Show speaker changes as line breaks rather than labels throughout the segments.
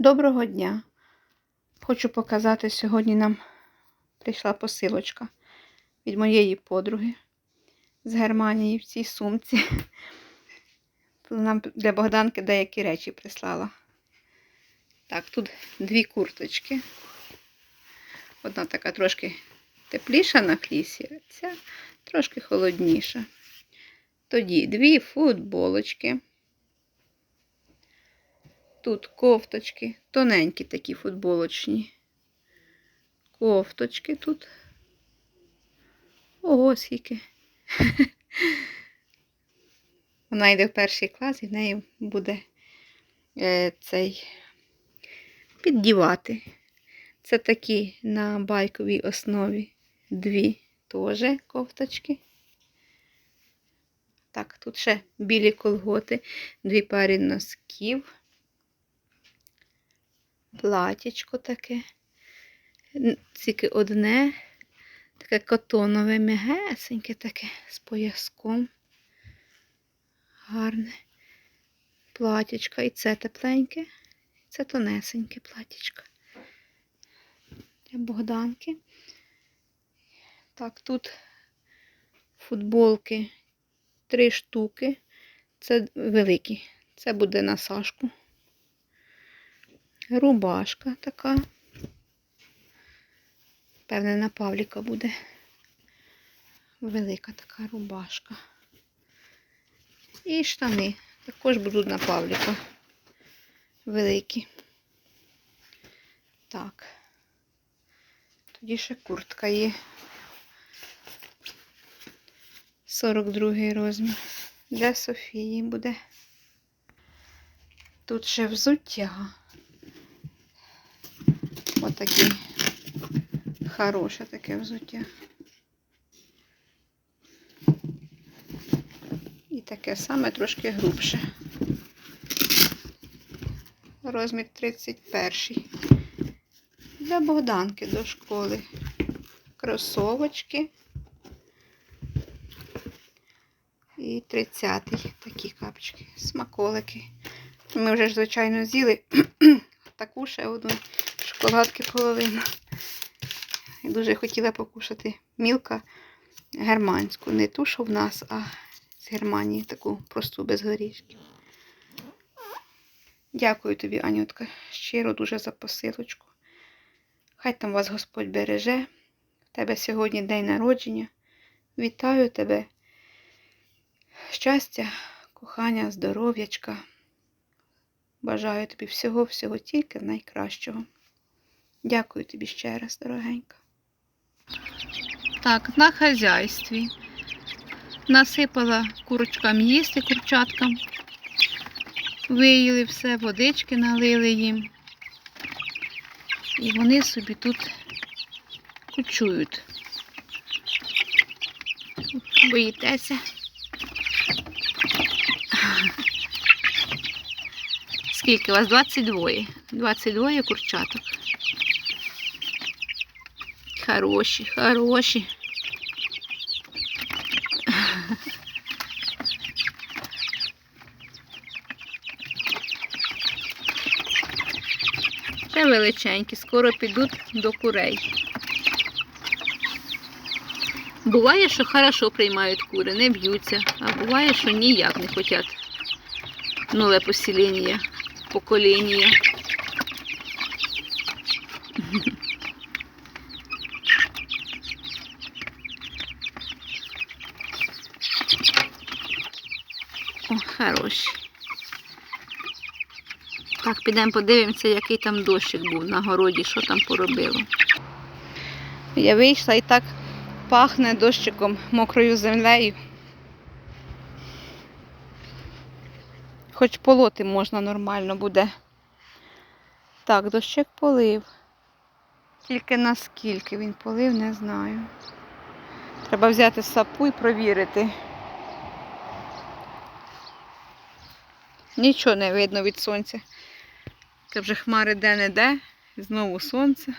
Доброго дня! Хочу показати, сьогодні нам прийшла посилочка від моєї подруги з Германії в цій сумці. Нам для Богданки деякі речі прислала. Так, тут дві курточки. Одна така трошки тепліша на флісі, а ця трошки холодніша. Тоді дві футболочки. Тут кофточки, тоненькі такі футболочні. Кофточки тут. Ого, скільки. Вона йде в перший клас і в неї буде е, цей піддівати. Це такі на байковій основі дві теж кофточки. Так, тут ще білі колготи, дві пари носків платічко таке. Тільки одне, таке котонове, м'ягесеньке таке з пояском. Гарне платічко. І це тепленьке, і це тонесеньке платічко. Для Богданки. Так, тут футболки три штуки. Це великі. Це буде на Сашку рубашка така. Певне, на Павліка буде. Велика така рубашка. І штани також будуть на Павліка. Великі. Так. Тоді ще куртка є. 42 розмір. Для Софії буде. Тут ще взуття. Отаке хороше таке взуття. І таке саме трошки грубше. Розмір 31. Для Богданки до школи. Кросовочки. І 30-й такі капчики. Смаколики. Ми вже звичайно, з'їли таку ще одну шоколадки половину. І дуже хотіла покушати мілка германську. Не ту, що в нас, а з Германії таку просту без горішків. Дякую тобі, Анютка, щиро дуже за посилочку. Хай там вас Господь береже. В тебе сьогодні день народження. Вітаю тебе. Щастя, кохання, здоров'ячка. Бажаю тобі всього-всього тільки найкращого. Дякую тобі ще раз, дорогенька. Так, на хазяйстві. Насипала курочкам їсти, курчаткам. Виїли все, водички налили їм. І вони собі тут кучують. Боїтеся? Скільки у вас? 22. 22 курчаток. Хороші, хороші. Ще величенькі, скоро підуть до курей. Буває, що хорошо приймають кури, не б'ються, а буває, що ніяк не хочуть нове поселення, покоління. Хороші. Так, підемо подивимося, який там дощик був на городі, що там поробило. Я вийшла і так пахне дощиком мокрою землею. Хоч полоти можна нормально буде. Так, дощик полив. Тільки наскільки він полив, не знаю. Треба взяти сапу і провірити. Нічого не видно від сонця. Це вже хмари де-не-де, знову сонце.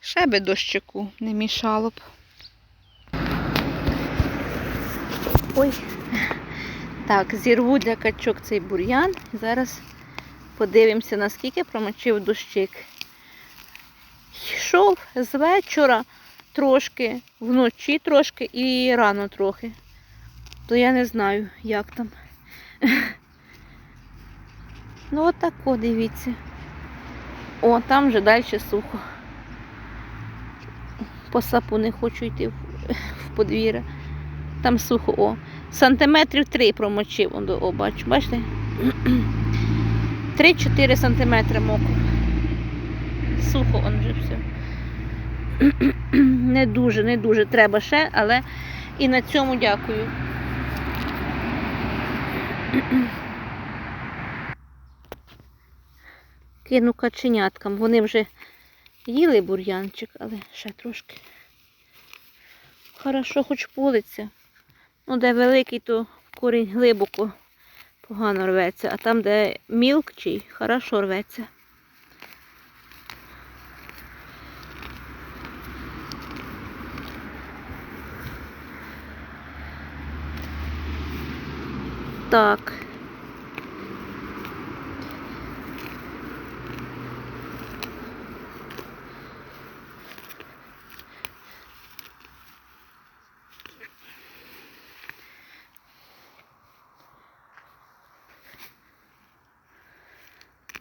Ще би дощику не мішало б. Ой. Так, зірву для качок цей бур'ян. Зараз Подивимося, наскільки промочив дощик. Йшов з вечора трошки, вночі трошки і рано трохи. То я не знаю, як там. Ну, отако, дивіться. О, там вже далі сухо. По сапу не хочу йти в, в подвір'я. Там сухо, о. Сантиметрів три промочив. Он, О, бачу, бачите? 3-4 сантиметри мокро. Сухо он вже все. Не дуже, не дуже треба ще, але і на цьому дякую. Кину каченяткам. Вони вже їли бур'янчик, але ще трошки. Хорошо, хоч политься. Ну, де великий, то корінь глибоко погано рветься, а там, де мілкчий, хорошо рветься. Так.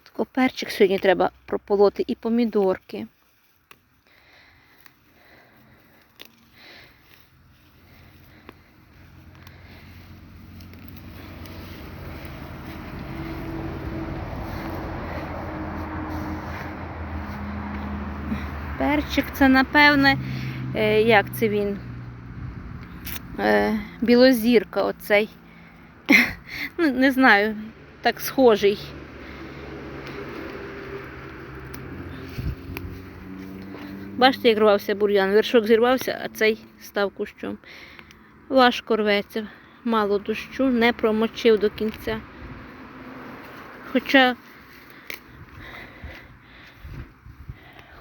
Тако перчик сьогодні треба прополоти і помідорки. Перчик це, напевне, е, як це він? Е, білозірка оцей. Ну, не знаю, так схожий. Бачите, як рвався бур'ян. Вершок зірвався, а цей став кущом. Важко рветься, мало дощу, не промочив до кінця. Хоча,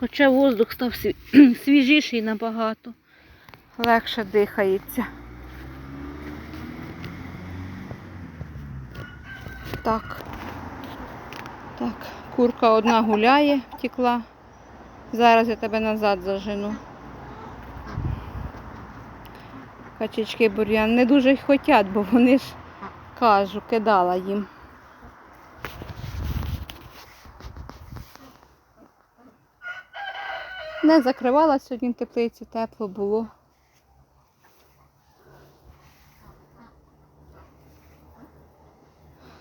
хоча воздух став свіжіший набагато, легше дихається. Так. Так, курка одна гуляє, втекла. Зараз я тебе назад зажену. Качечки бур'ян не дуже й хотять, бо вони ж кажу, кидала їм. Не закривала сьогодні теплиці, тепло було.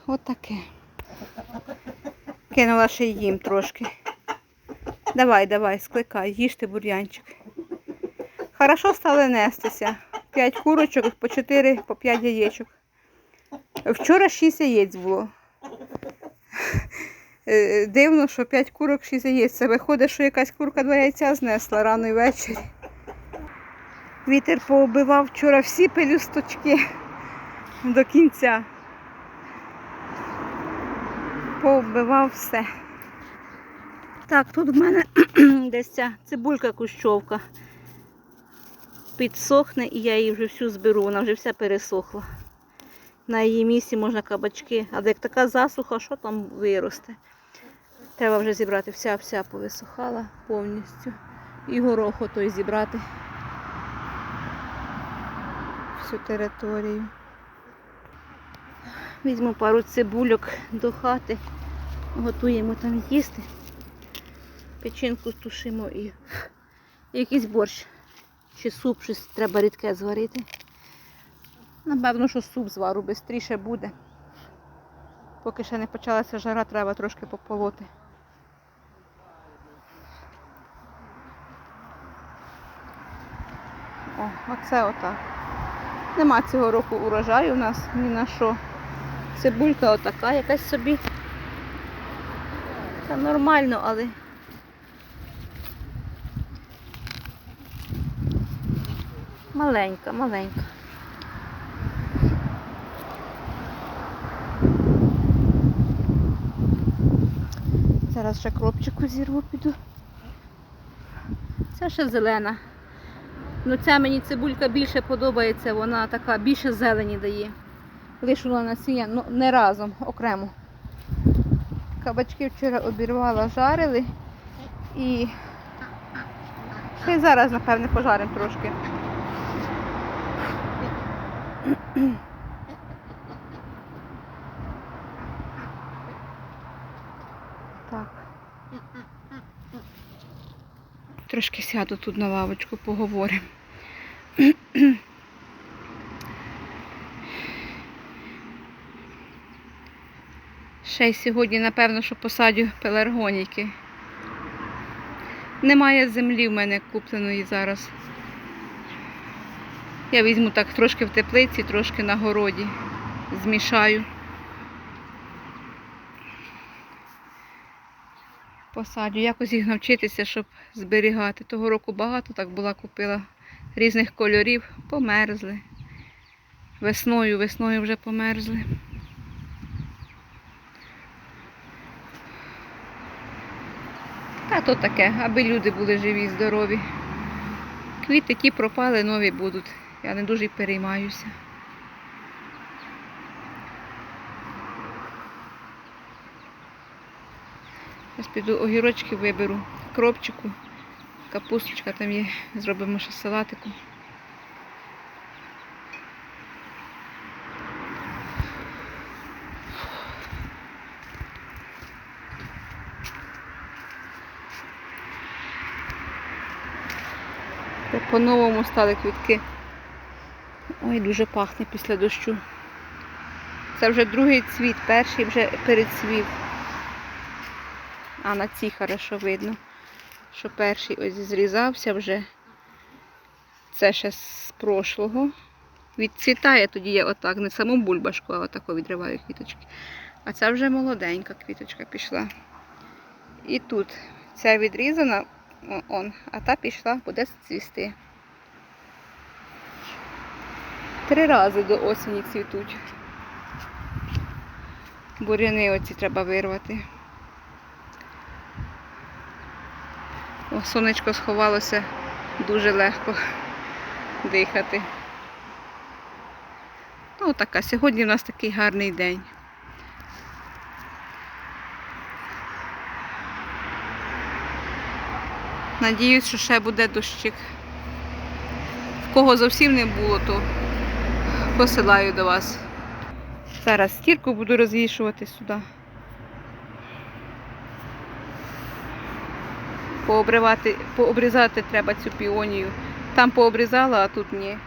От таке. Кинула ще їм трошки. Давай, давай, скликай, їжте бур'янчик. Хорошо стали нестися. П'ять курочок, по 4, по 5 яєчок. Вчора 6 яєць було. Е, Дивно, що 5 курок, 6 яєць. Це виходить, що якась курка два яйця знесла рано і ввечері. Вітер поубивав вчора всі пелюсточки до кінця. Поубивав все. Так, тут в мене десь ця цибулька кущовка. Підсохне і я її вже всю зберу, вона вже вся пересохла. На її місці можна кабачки. А як така засуха, що там виросте? Треба вже зібрати, вся вся повисохала повністю. І гороху той зібрати всю територію. Візьму пару цибульок до хати, готуємо там їсти. Печінку тушимо і якийсь борщ. Чи суп, щось треба рідке зварити. Напевно, що суп звару швидше буде. Поки ще не почалася жара, треба трошки пополоти. О, оце отак. Нема цього року урожаю у нас ні на що. Цибулька отака якась собі. Та нормально, але маленька, маленька. Зараз ще кропчику зірву піду. Це ще зелена. Ну ця мені цибулька більше подобається, вона така більше зелені дає. Лишила насіння, ну не разом, окремо. Кабачки вчора обірвала, жарили і ще й зараз, напевне, пожаримо трошки. Трошки сяду тут на лавочку, поговоримо. Ще й сьогодні, напевно, що посадю пеларгоніки. Немає землі в мене купленої зараз. Я візьму так трошки в теплиці, трошки на городі. Змішаю. Посадю. Якось їх навчитися, щоб зберігати. Того року багато так була купила різних кольорів, померзли. Весною, весною вже померзли. Та то таке, аби люди були живі, здорові. Квіти ті пропали, нові будуть. Я не дуже переймаюся. Зараз піду огірочки виберу, кропчику, капусточка там є, зробимо ще салатику. По-новому стали квітки. Ой, дуже пахне після дощу. Це вже другий цвіт, перший вже перецвів. А на цій хорошо видно, що перший ось зрізався вже. Це ще з прошлого. Відцвітає, тоді я отак, не саму бульбашку, а отако відриваю квіточки. А це вже молоденька квіточка пішла. І тут ця відрізана, он, а та пішла, буде цвісти. Три рази до осені цвітуть. Буряни оці треба вирвати. О, сонечко сховалося дуже легко дихати. Ну, така, сьогодні у нас такий гарний день. Надіюсь, що ще буде дощик. В кого зовсім не було, то посилаю до вас. Зараз стірку буду розвішувати сюди. Пообривати, пообрізати треба цю піонію. Там пообрізала, а тут ні.